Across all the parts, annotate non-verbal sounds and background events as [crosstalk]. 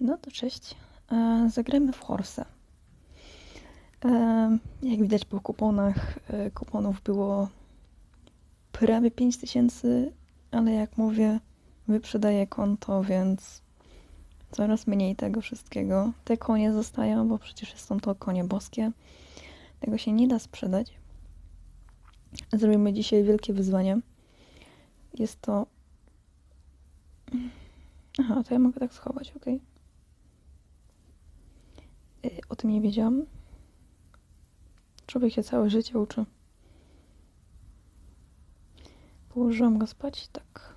No to cześć. E, Zagramy w Horse. E, Jak widać po kuponach, e, kuponów było prawie 5000, ale jak mówię, wyprzedaję konto, więc coraz mniej tego wszystkiego. Te konie zostają, bo przecież są to konie boskie. Tego się nie da sprzedać. Zrobimy dzisiaj wielkie wyzwanie. Jest to. Aha, to ja mogę tak schować, ok. Tym nie wiedziałam. Człowiek się całe życie uczy. Położyłam go spać, tak.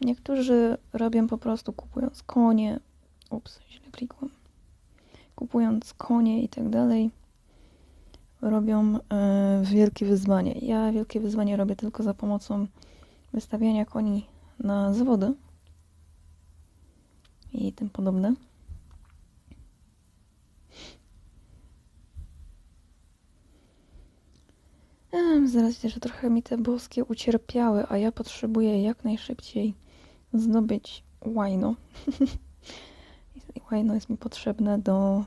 Niektórzy robią po prostu kupując konie. Ups, źle klikłam. Kupując konie i tak dalej. Robią e, wielkie wyzwanie. Ja wielkie wyzwanie robię tylko za pomocą wystawiania koni na zawody i tym podobne. Racji, że trochę mi te boskie ucierpiały, a ja potrzebuję jak najszybciej zdobyć łajno. [laughs] Łajno jest mi potrzebne do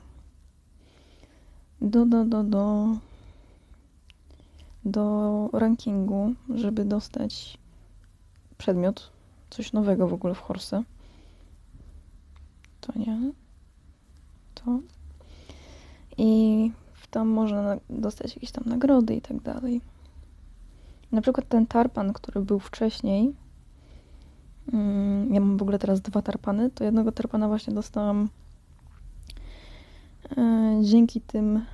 do, do, do, do do rankingu, żeby dostać przedmiot, coś nowego w ogóle w Horse. To nie. To. I tam można na- dostać jakieś tam nagrody i tak dalej. Na przykład ten tarpan, który był wcześniej. mm, Ja mam w ogóle teraz dwa tarpany. To jednego tarpana właśnie dostałam e, dzięki tym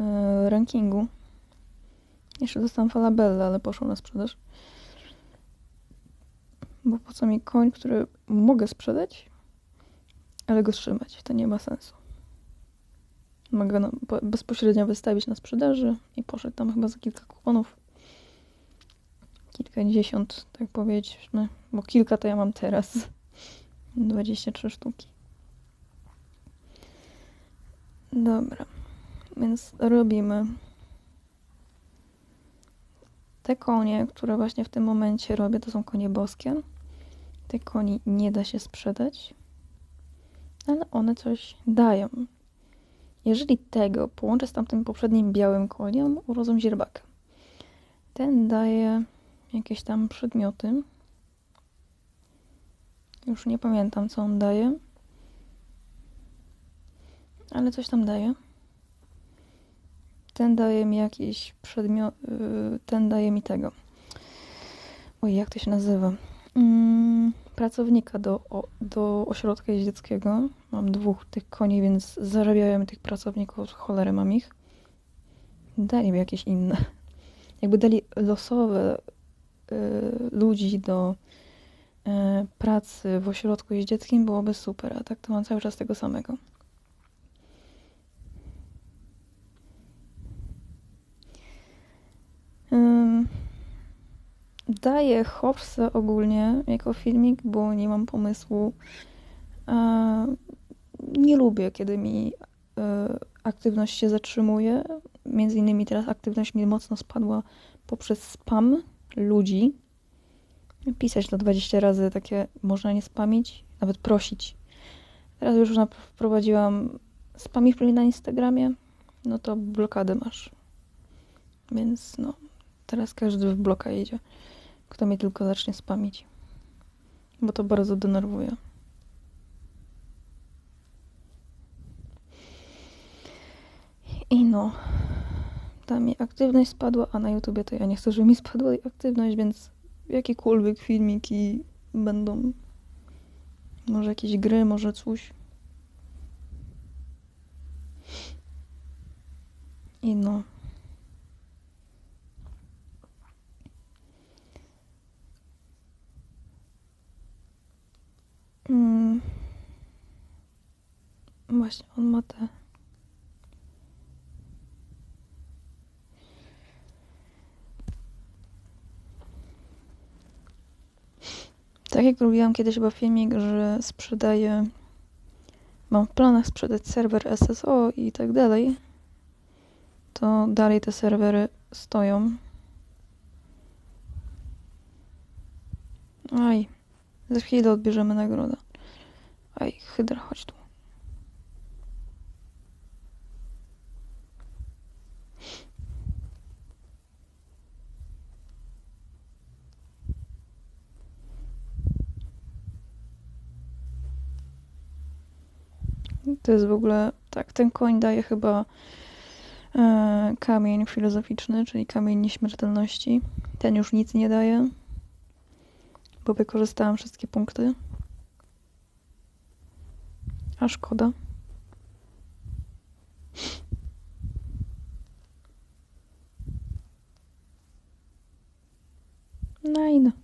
e, rankingu. Jeszcze dostałam falabellę, ale poszło na sprzedaż. Bo po co mi koń, który mogę sprzedać, ale go trzymać? To nie ma sensu. Mogę bezpośrednio wystawić na sprzedaży i poszedł tam chyba za kilka kuponów. Kilkadziesiąt, tak powiedzmy, bo kilka to ja mam teraz. [laughs] 23 sztuki. Dobra, więc robimy. Te konie, które właśnie w tym momencie robię, to są konie boskie. Te koni nie da się sprzedać, ale one coś dają. Jeżeli tego połączę z tamtym poprzednim białym koniem, urodzą źrebaka. Ten daje jakieś tam przedmioty. Już nie pamiętam, co on daje. Ale coś tam daje. Ten daje mi jakiś przedmiot. yy, Ten daje mi tego. Oj, jak to się nazywa? Mm, pracownika do, do ośrodka jeździeckiego. Mam dwóch tych koni, więc zarabiają tych pracowników, cholerę mam ich. Dali mi jakieś inne. Jakby dali losowe y, ludzi do y, pracy w ośrodku jeździeckim, byłoby super, a tak to mam cały czas tego samego. Daję Hobbsa ogólnie jako filmik, bo nie mam pomysłu. Nie lubię, kiedy mi e, aktywność się zatrzymuje. Między innymi teraz aktywność mi mocno spadła poprzez spam ludzi. Pisać to 20 razy takie można nie spamić, nawet prosić. Teraz już na- wprowadziłam spamisz na Instagramie, no to blokadę masz. Więc no, teraz każdy w bloka jedzie. Kto mnie tylko zacznie spamić. Bo to bardzo denerwuje. I no, ta mi aktywność spadła, a na YouTubie to ja nie chcę, żeby mi spadła jej aktywność, więc jakiekolwiek filmiki będą. Może jakieś gry, może coś. I no. Mm. Właśnie, on ma te. Tak jak robiłam kiedyś chyba filmik, że sprzedaję. Mam w planach sprzedać serwer SSO i tak dalej. To dalej te serwery stoją. Aj, za chwilę odbierzemy nagrodę. Ej, hydra, chodź tu. To jest w ogóle, tak, ten koń daje chyba e, kamień filozoficzny, czyli kamień nieśmiertelności. Ten już nic nie daje, bo wykorzystałam wszystkie punkty. A szkoda. No Nein. No.